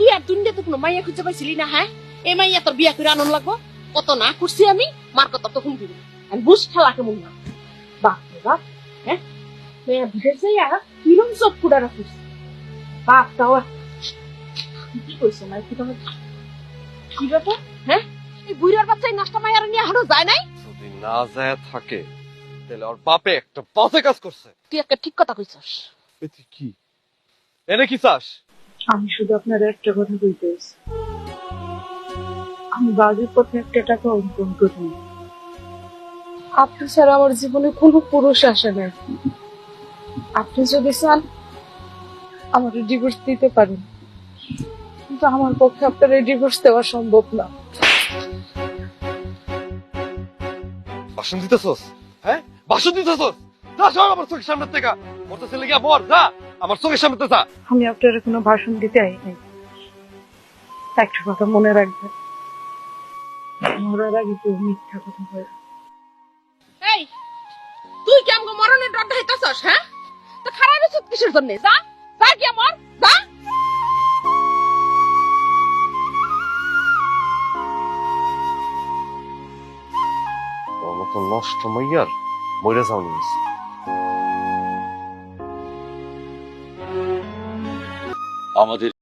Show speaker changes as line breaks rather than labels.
তুই আর দুনিয়াতে কোনো মাইয়া খুঁজে পাইছিলি না হ্যাঁ? এই মাইয়া তোর বিয়া করে আনন্দ লাগবো। কত না করছি আমি মার কথা তো শুনবি আমি বুঝ খেলা কেমন না। বাপ বাপ হ্যাঁ? মেয়া ভিতর যাইয়া কিরম চোখ ফুটা রাখিস। বাপ তাও কি কইছে না কি তোমার কি ব্যাপার হ্যাঁ? এই বুড়ার বাচ্চাই নষ্ট মাইয়ার নিয়ে হাঁটো যায় নাই?
যদি না যায় থাকে তাহলে ওর বাপে একটা বাজে কাজ করছে।
তুই একটা ঠিক কথা কইছস।
এতে কি? এনে কি চাস?
আমি শুধু আপনার একটা কথা এসেছি। আমি বাজের পথে একটা টাকা অর্পণ করি। আপনি ছাড়া আমার জীবনে কোনো পুরুষ আসে না। আপনি যদি চান আমার ডিভোর্স দিতে পারেন। কিন্তু আমার পক্ষে আপনার এই ডিভোর্স দেওয়া সম্ভব না।
বাসন দিতেছস? হ্যাঁ? বাসন দিতেছস? সর আমার চোখের সামনে থেকে। ওর ছেলে গিয়া বর যা। আমার চোখের সামনে যা।
আমি আপনার কোনো ভাষণ দিতে আইনি একটা কথা মনে রাখবেন মরার আগে কেউ মিথ্যা কথা বলে।
এই তুই কি আমাকে মরণের ডর ধাইতাছস হ্যাঁ? তো খারাপ কিসের জন্য? যা যা গিয়া মর যা।
মতো নষ্ট মাইয়ার মইরা যাওনি।
আমাদের